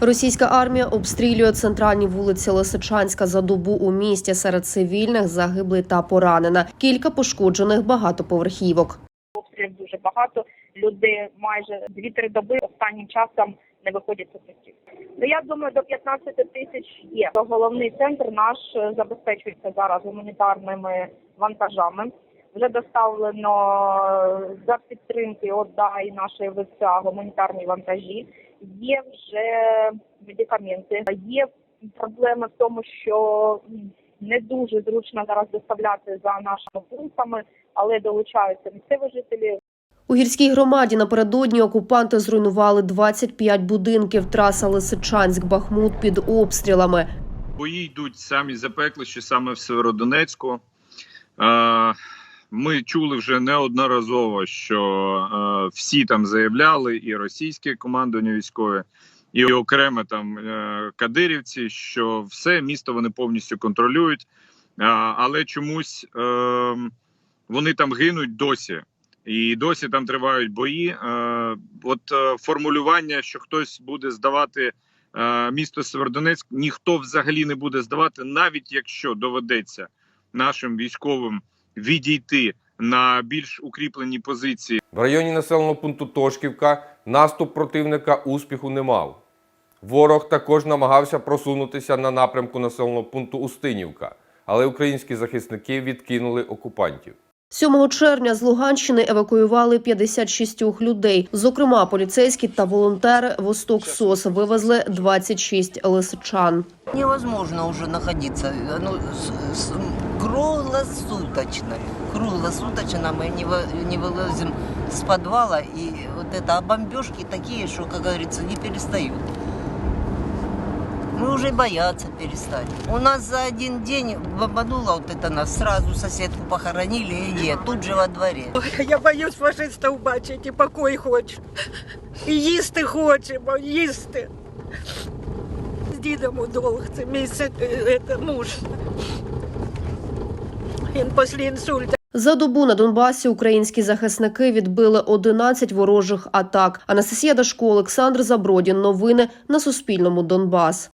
Російська армія обстрілює центральні вулиці Лисичанська за добу у місті серед цивільних загиблий та поранена. Кілька пошкоджених багатоповерхівок. обстрілів дуже багато. Люди майже 2-3 доби останнім часом не виходять з укриттів. Ну, я думаю, до 15 тисяч є. Головний центр наш е, забезпечується зараз гуманітарними вантажами. Вже доставлено за підтримки ОДА і нашої ВЦА гуманітарні вантажі. Є вже медикаменти. Є проблема в тому, що не дуже зручно зараз доставляти за нашими пунктами, але долучаються місцеві жителі. У гірській громаді напередодні окупанти зруйнували 25 будинків. Траса Лисичанськ-Бахмут під обстрілами. Бої йдуть самі запекліші саме в Северодонецьку. Ми чули вже неодноразово, що е, всі там заявляли, і російське командування військове, і окремо там е, кадирівці, що все місто вони повністю контролюють, Е, але чомусь е, вони там гинуть досі. І досі там тривають бої. Е, От е, формулювання, що хтось буде здавати е, місто Северодонецьк ніхто взагалі не буде здавати, навіть якщо доведеться нашим військовим відійти на більш укріплені позиції. В районі населеного пункту Тошківка наступ противника успіху не мав. Ворог також намагався просунутися на напрямку населеного пункту Устинівка, але українські захисники відкинули окупантів. 7 червня з Луганщини евакуювали 56 людей. Зокрема, поліцейські та волонтери Восток СОС вивезли 26 лисичан. Невозможно уже находиться. Оно с- с- круглосуточно. Круглосуточно мы не, вы- не вылазим с подвала. И вот это а бомбежки такие, что, как говорится, не перестают. Мы уже бояться перестали. У нас за один день бомбануло вот это нас. Сразу соседку похоронили и нет, тут же во дворе. Я боюсь фашистів бачити, і покой хочу. І їсти хочемо, їсти. З дідом у долг, це мій це муж. Він після інсульту. За добу на Донбасі українські захисники відбили 11 ворожих атак. Анастасія Дашко, Олександр Забродін. Новини на Суспільному. Донбас.